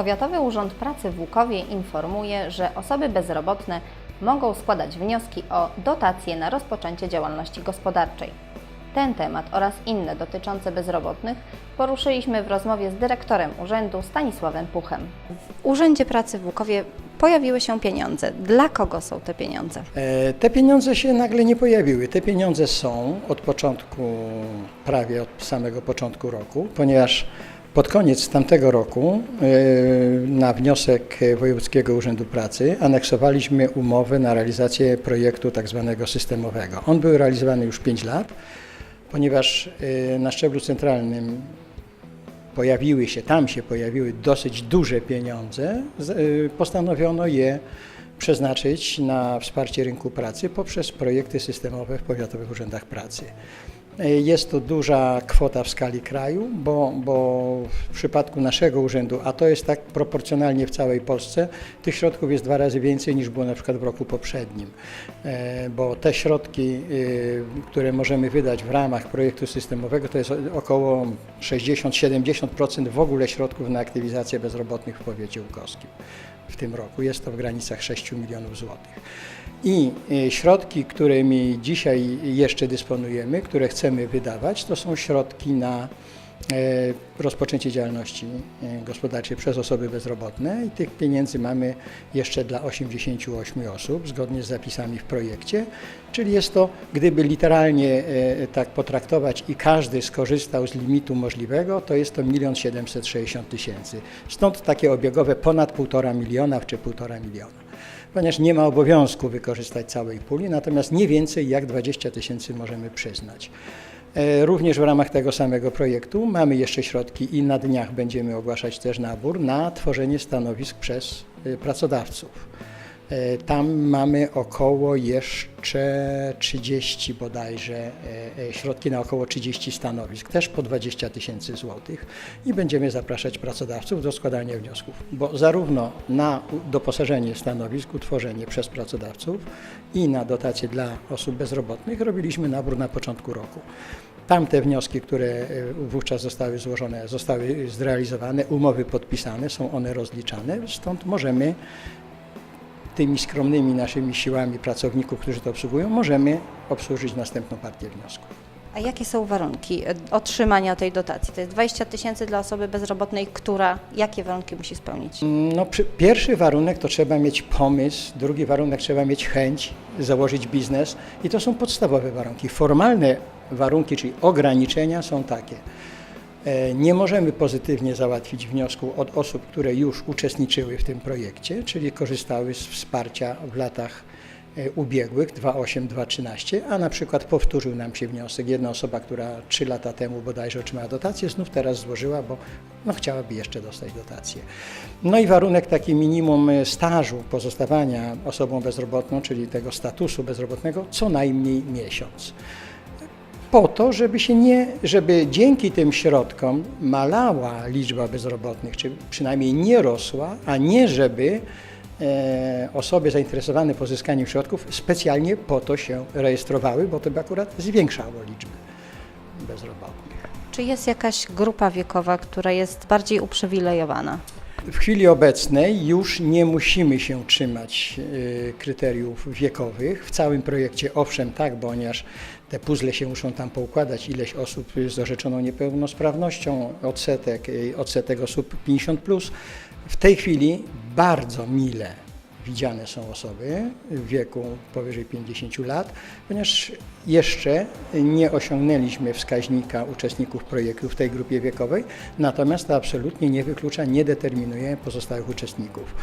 Powiatowy Urząd Pracy w Łukowie informuje, że osoby bezrobotne mogą składać wnioski o dotacje na rozpoczęcie działalności gospodarczej. Ten temat oraz inne dotyczące bezrobotnych poruszyliśmy w rozmowie z dyrektorem urzędu Stanisławem Puchem. W Urzędzie Pracy w Łukowie pojawiły się pieniądze. Dla kogo są te pieniądze? E, Te pieniądze się nagle nie pojawiły. Te pieniądze są od początku, prawie od samego początku roku, ponieważ pod koniec tamtego roku e, na wniosek Wojewódzkiego Urzędu Pracy aneksowaliśmy umowę na realizację projektu tak zwanego systemowego. On był realizowany już 5 lat, ponieważ e, na szczeblu centralnym pojawiły się, tam się pojawiły dosyć duże pieniądze, y, postanowiono je przeznaczyć na wsparcie rynku pracy poprzez projekty systemowe w powiatowych urzędach pracy. Jest to duża kwota w skali kraju, bo, bo w przypadku naszego urzędu, a to jest tak proporcjonalnie w całej Polsce, tych środków jest dwa razy więcej niż było na przykład w roku poprzednim, E, bo te środki, y, które możemy wydać w ramach projektu systemowego, to jest około 60-70% w ogóle środków na aktywizację bezrobotnych w powiecie łukowskim w tym roku. Jest to w granicach 6 milionów złotych. I y, środki, którymi dzisiaj jeszcze dysponujemy, które chcemy wydawać, to są środki na e, rozpoczęcie działalności e, gospodarczej przez osoby bezrobotne i tych pieniędzy mamy jeszcze dla 88 osób, zgodnie z zapisami w projekcie, czyli jest to, gdyby literalnie e, tak potraktować i każdy skorzystał z limitu możliwego, to jest to 1 760 tysięcy. Stąd takie obiegowe ponad 1,5 miliona czy 1,5 miliona ponieważ nie ma obowiązku wykorzystać całej puli, natomiast nie więcej jak 20 tysięcy możemy przyznać. E, Również w ramach tego samego projektu mamy jeszcze środki i na dniach będziemy ogłaszać też nabór na tworzenie stanowisk przez e, pracodawców. E, Tam mamy około jeszcze 30 bodajże, e, e, środki na około 30 stanowisk, też po 20 tysięcy złotych i będziemy zapraszać pracodawców do składania wniosków, bo zarówno na doposażenie stanowisk, utworzenie przez pracodawców i na dotacje dla osób bezrobotnych robiliśmy nabór na początku roku. Tamte wnioski, które wówczas zostały złożone, zostały zrealizowane, umowy podpisane, są one rozliczane, stąd możemy tymi skromnymi naszymi siłami pracowników, którzy to obsługują, możemy obsłużyć następną partię wniosków. A jakie są warunki e, otrzymania tej dotacji? To jest 20 tysięcy dla osoby bezrobotnej, która jakie warunki musi spełnić? No, przy, pierwszy warunek to trzeba mieć pomysł, drugi warunek trzeba mieć chęć założyć biznes i to są podstawowe warunki. Formalne warunki, czyli ograniczenia są takie. E, Nie możemy pozytywnie załatwić wniosku od osób, które już uczestniczyły w tym projekcie, czyli korzystały z wsparcia w latach e, ubiegłych 2008-2013, a na przykład powtórzył nam się wniosek. Jedna osoba, która 3 lata temu bodajże otrzymała dotację, znów teraz złożyła, bo no, chciałaby jeszcze dostać dotację. No i warunek taki minimum e, stażu pozostawania osobą bezrobotną, czyli tego statusu bezrobotnego, co najmniej miesiąc po to, żeby się nie, żeby dzięki tym środkom malała liczba bezrobotnych, czy przynajmniej nie rosła, a nie żeby e, osoby zainteresowane pozyskaniem środków specjalnie po to się rejestrowały, bo to by akurat zwiększało liczbę bezrobotnych. Czy jest jakaś grupa wiekowa, która jest bardziej uprzywilejowana? W chwili obecnej już nie musimy się trzymać e, kryteriów wiekowych. W całym projekcie owszem tak, ponieważ te puzzle się muszą tam poukładać, ileś osób z orzeczoną niepełnosprawnością, odsetek, e, odsetek osób 50+. Plus. W tej chwili bardzo mile widziane są osoby w wieku powyżej 50 lat, ponieważ jeszcze nie osiągnęliśmy wskaźnika uczestników projektu w tej grupie wiekowej, natomiast to absolutnie nie wyklucza, nie determinuje pozostałych uczestników.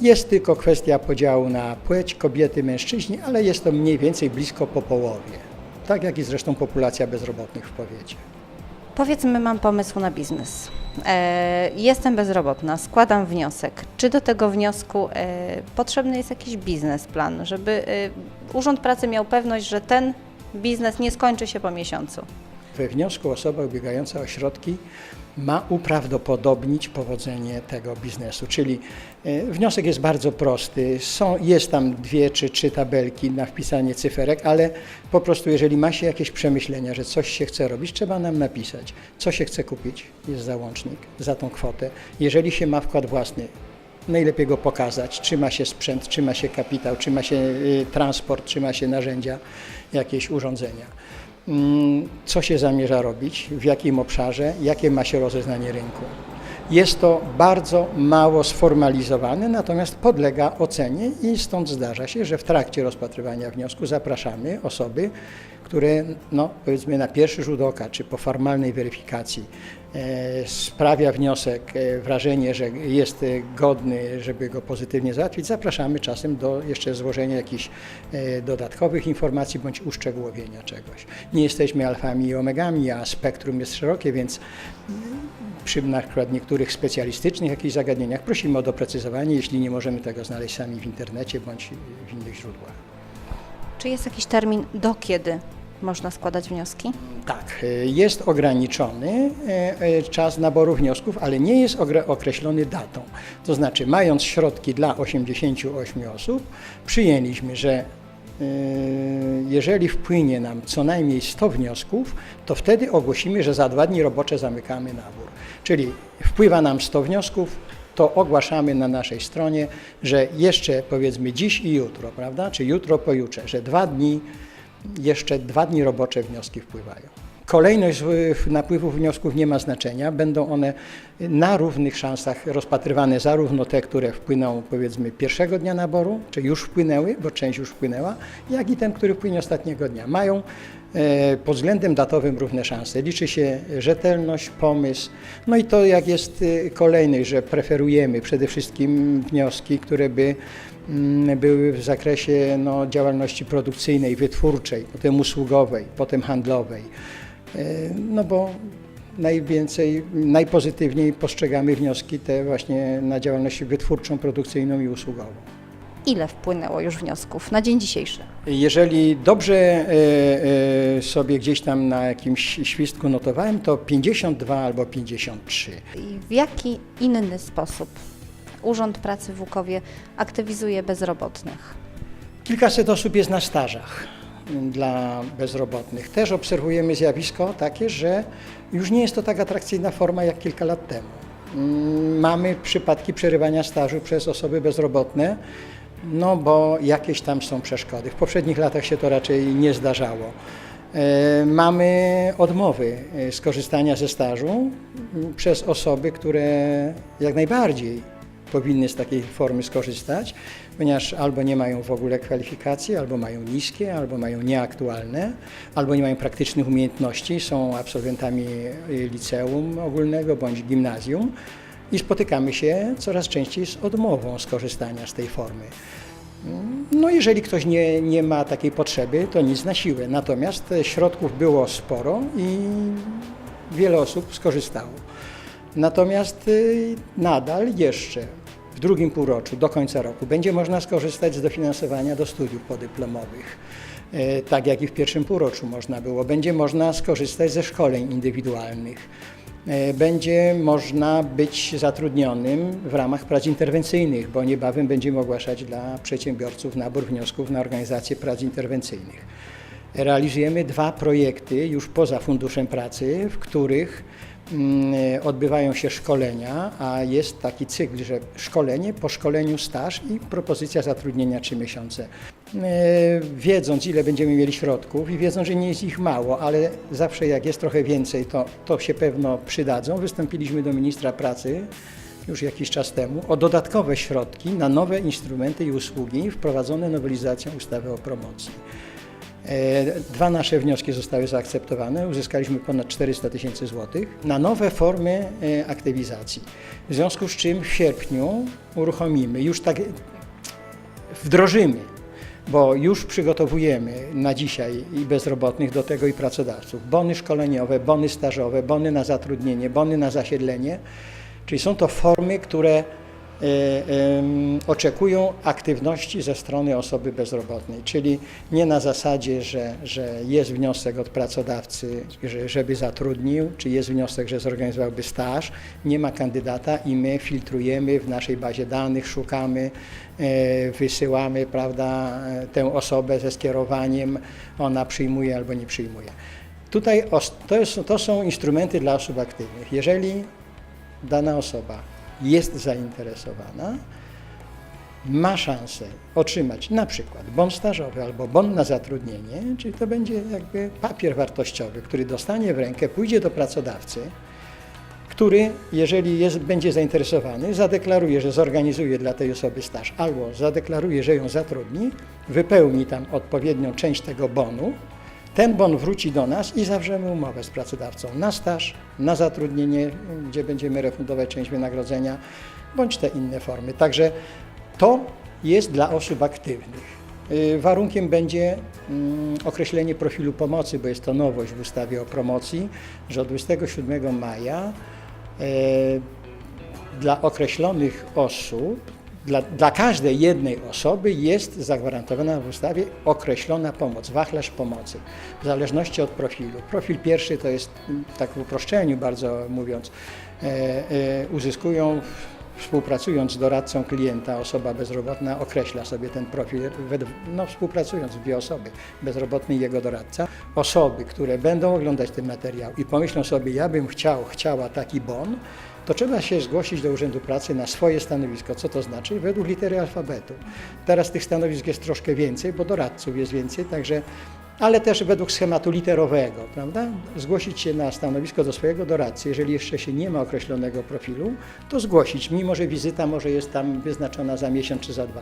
Jest tylko kwestia podziału na płeć, kobiety, mężczyźni, ale jest to mniej więcej blisko po połowie, tak jak i zresztą populacja bezrobotnych w powiecie. Powiedzmy, mam pomysł na biznes. E, jestem bezrobotna, składam wniosek. Czy do tego wniosku e, potrzebny jest jakiś biznesplan, żeby e, Urząd Pracy miał pewność, że ten biznes nie skończy się po miesiącu? We wniosku osoba ubiegająca o środki ma uprawdopodobnić powodzenie tego biznesu. Czyli e, wniosek jest bardzo prosty. Są, jest tam dwie czy trzy tabelki na wpisanie cyferek, ale po prostu jeżeli ma się jakieś przemyślenia, że coś się chce robić, trzeba nam napisać, co się chce kupić, jest załącznik za tą kwotę. Jeżeli się ma wkład własny, najlepiej go pokazać, czy ma się sprzęt, czy ma się kapitał, czy ma się y, transport, czy ma się narzędzia, jakieś urządzenia. Mm, Co się zamierza robić, w jakim obszarze, jakie ma się rozeznanie rynku. Jest to bardzo mało sformalizowane, natomiast podlega ocenie i stąd zdarza się, że w trakcie rozpatrywania wniosku zapraszamy osoby, które no, powiedzmy na pierwszy rzut oka czy po formalnej weryfikacji e, sprawia wniosek e, wrażenie, że jest godny, żeby go pozytywnie załatwić, zapraszamy czasem do jeszcze złożenia jakichś e, dodatkowych informacji bądź uszczegółowienia czegoś. Nie jesteśmy alfami i omegami, a spektrum jest szerokie, więc przy na przykład niektórych specjalistycznych jakichś zagadnieniach prosimy o doprecyzowanie, jeśli nie możemy tego znaleźć sami w internecie bądź w innych źródłach. Czy jest jakiś termin, do kiedy można składać wnioski? Tak, y, jest ograniczony e, e, czas naboru wniosków, ale nie jest określony datą. To znaczy, mając środki dla 88 osób, przyjęliśmy, że jeżeli wpłynie nam co najmniej 100 wniosków, to wtedy ogłosimy, że za dwa dni robocze zamykamy nabór. Czyli wpływa nam 100 wniosków, to ogłaszamy na naszej stronie, że jeszcze powiedzmy dziś i jutro, prawda, czy jutro, pojutrze, że dwa dni jeszcze dwa dni robocze wnioski wpływają. Kolejność napływu wniosków nie ma znaczenia. Będą one na równych szansach rozpatrywane, zarówno te, które wpłyną powiedzmy pierwszego dnia naboru, czy już wpłynęły, bo część już wpłynęła, jak i ten, który wpłynie ostatniego dnia. Mają pod względem datowym równe szanse. Liczy się rzetelność, pomysł. No i to, jak jest e, kolejność, że preferujemy przede wszystkim wnioski, które by mm, były w zakresie no, działalności produkcyjnej, wytwórczej, potem usługowej, potem handlowej. E, No bo najwięcej, najpozytywniej postrzegamy wnioski te właśnie na działalność wytwórczą, produkcyjną i usługową. Ile wpłynęło już wniosków na dzień dzisiejszy? Jeżeli dobrze e, e, sobie gdzieś tam na jakimś świstku notowałem, to 52 albo 53. I w jaki inny sposób Urząd Pracy w Łukowie aktywizuje bezrobotnych? Kilkaset osób jest na stażach dla bezrobotnych. Też obserwujemy zjawisko takie, że już nie jest to tak atrakcyjna forma jak kilka lat temu. Mm, Mamy przypadki przerywania stażu przez osoby bezrobotne, no bo jakieś tam są przeszkody. W poprzednich latach się to raczej nie zdarzało. E, Mamy odmowy e, z korzystania ze stażu przez osoby, które jak najbardziej powinny z takiej formy skorzystać, ponieważ albo nie mają w ogóle kwalifikacji, albo mają niskie, albo mają nieaktualne, albo nie mają praktycznych umiejętności, są absolwentami y, liceum ogólnego bądź gimnazjum i spotykamy się coraz częściej z odmową skorzystania z tej formy. No jeżeli ktoś nie, nie ma takiej potrzeby, to nic na siłę. Natomiast środków było sporo i wiele osób skorzystało. Natomiast y, nadal jeszcze w drugim półroczu, do końca roku, będzie można skorzystać z dofinansowania do studiów podyplomowych. E, Tak jak i w pierwszym półroczu można było. Będzie można skorzystać ze szkoleń indywidualnych. E, Będzie można być zatrudnionym w ramach prac interwencyjnych, bo niebawem będziemy ogłaszać dla przedsiębiorców nabór wniosków na organizację prac interwencyjnych. Realizujemy dwa projekty już poza Funduszem Pracy, w których odbywają się szkolenia, a jest taki cykl, że szkolenie, po szkoleniu staż i propozycja zatrudnienia 3 miesiące. E, Wiedząc, ile będziemy mieli środków i wiedząc, że nie jest ich mało, ale zawsze jak jest trochę więcej, to, to się pewno przydadzą, wystąpiliśmy do ministra pracy już jakiś czas temu o dodatkowe środki na nowe instrumenty i usługi wprowadzone nowelizacją ustawy o promocji. E, Dwa nasze wnioski zostały zaakceptowane, uzyskaliśmy ponad 400 tysięcy złotych na nowe formy e, aktywizacji. W związku z czym w sierpniu uruchomimy, już tak wdrożymy, bo już przygotowujemy na dzisiaj i bezrobotnych do tego i pracodawców. Bony szkoleniowe, bony stażowe, bony na zatrudnienie, bony na zasiedlenie, czyli są to formy, które oczekują aktywności ze strony osoby bezrobotnej, czyli nie na zasadzie, że, że jest wniosek od pracodawcy, że, żeby zatrudnił, czy jest wniosek, że zorganizowałby staż, nie ma kandydata i my filtrujemy w naszej bazie danych, szukamy, e, wysyłamy prawda, e, tę osobę ze skierowaniem, ona przyjmuje albo nie przyjmuje. Tutaj to, jest, to są instrumenty dla osób aktywnych. Jeżeli dana osoba jest zainteresowana, ma szansę otrzymać na przykład bon stażowy albo bon na zatrudnienie, czyli to będzie jakby papier wartościowy, który dostanie w rękę, pójdzie do pracodawcy, który, jeżeli jest, będzie zainteresowany, zadeklaruje, że zorganizuje dla tej osoby staż, albo zadeklaruje, że ją zatrudni, wypełni tam odpowiednią część tego bonu, ten bon wróci do nas i zawrzemy umowę z pracodawcą na staż, na zatrudnienie, gdzie będziemy refundować część wynagrodzenia, bądź te inne formy. Także to jest dla osób aktywnych. Y, Warunkiem będzie mm, określenie profilu pomocy, bo jest to nowość w ustawie o promocji, że od 27 maja e, dla określonych osób, dla, dla każdej jednej osoby jest zagwarantowana w ustawie określona pomoc, wachlarz pomocy, w zależności od profilu. Profil pierwszy to jest, tak w uproszczeniu bardzo mówiąc, e, e, uzyskują współpracując z doradcą klienta, osoba bezrobotna określa sobie ten profil, no, współpracując dwie osoby, bezrobotny i jego doradca. Osoby, które będą oglądać ten materiał i pomyślą sobie, ja bym chciał, chciała taki bon, to trzeba się zgłosić do Urzędu Pracy na swoje stanowisko. Co to znaczy? Według litery alfabetu. Teraz tych stanowisk jest troszkę więcej, bo doradców jest więcej, także ale też według schematu literowego, prawda? Zgłosić się na stanowisko do swojego doradcy. Jeżeli jeszcze się nie ma określonego profilu, to zgłosić, mimo że wizyta może jest tam wyznaczona za miesiąc czy za dwa.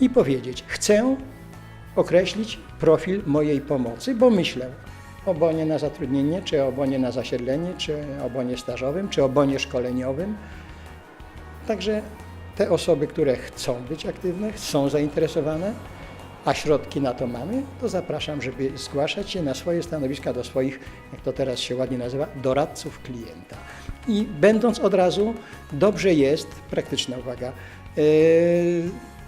I powiedzieć, chcę określić profil mojej pomocy, bo myślę o bonie na zatrudnienie, czy o na zasiedlenie, czy o stażowym, czy o szkoleniowym. Także te osoby, które chcą być aktywne, są zainteresowane, a środki na to mamy, to zapraszam, żeby zgłaszać się na swoje stanowiska do swoich, jak to teraz się ładnie nazywa, doradców klienta. I będąc od razu, dobrze jest, praktyczna uwaga, yy,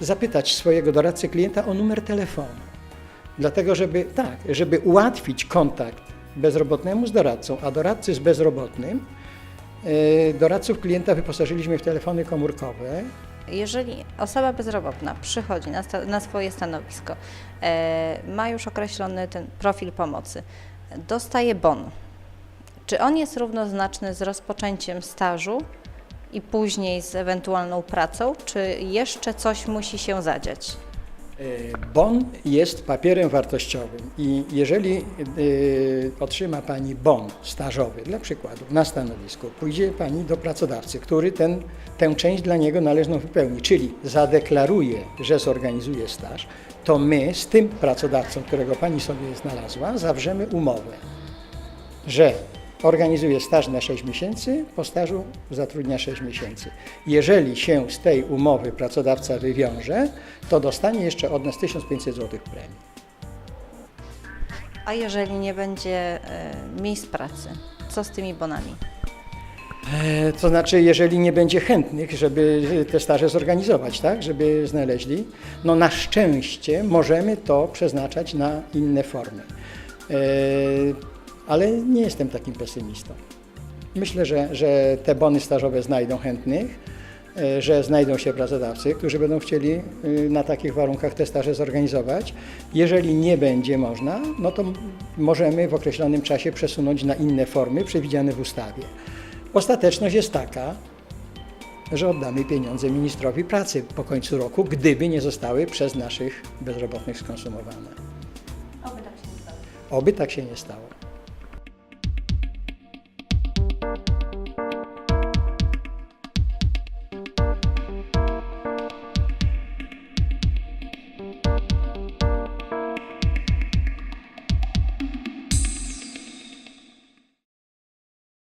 zapytać swojego doradcę klienta o numer telefonu. Dlatego, żeby tak, żeby ułatwić kontakt bezrobotnemu z doradcą, a doradcy z bezrobotnym, yy, doradców klienta wyposażyliśmy w telefony komórkowe, Jeżeli osoba bezrobotna przychodzi na, sta- na swoje stanowisko, e, ma już określony ten profil pomocy, dostaje bon, czy on jest równoznaczny z rozpoczęciem stażu i później z ewentualną pracą, czy jeszcze coś musi się zadziać? E, Bon jest papierem wartościowym i jeżeli e, otrzyma Pani bon stażowy, dla przykładu, na stanowisku, pójdzie Pani do pracodawcy, który ten, tę część dla niego należną wypełni, czyli zadeklaruje, że zorganizuje staż, to my z tym pracodawcą, którego Pani sobie znalazła, zawrzemy umowę, że organizuje staż na 6 miesięcy, po stażu zatrudnia 6 miesięcy. Jeżeli się z tej umowy pracodawca wywiąże, to dostanie jeszcze od nas 1500 zł premii. A jeżeli nie będzie e, miejsc pracy, co z tymi bonami? E, To znaczy, jeżeli nie będzie chętnych, żeby te staże zorganizować, tak, żeby znaleźli, no na szczęście możemy to przeznaczać na inne formy. E, Ale nie jestem takim pesymistą. Myślę, że, że te bony stażowe znajdą chętnych, e, że znajdą się pracodawcy, którzy będą chcieli y, na takich warunkach te staże zorganizować. Jeżeli nie będzie można, no to możemy w określonym czasie przesunąć na inne formy przewidziane w ustawie. Ostateczność jest taka, że oddamy pieniądze ministrowi pracy po końcu roku, gdyby nie zostały przez naszych bezrobotnych skonsumowane. Oby tak się nie stało. Oby tak się nie stało.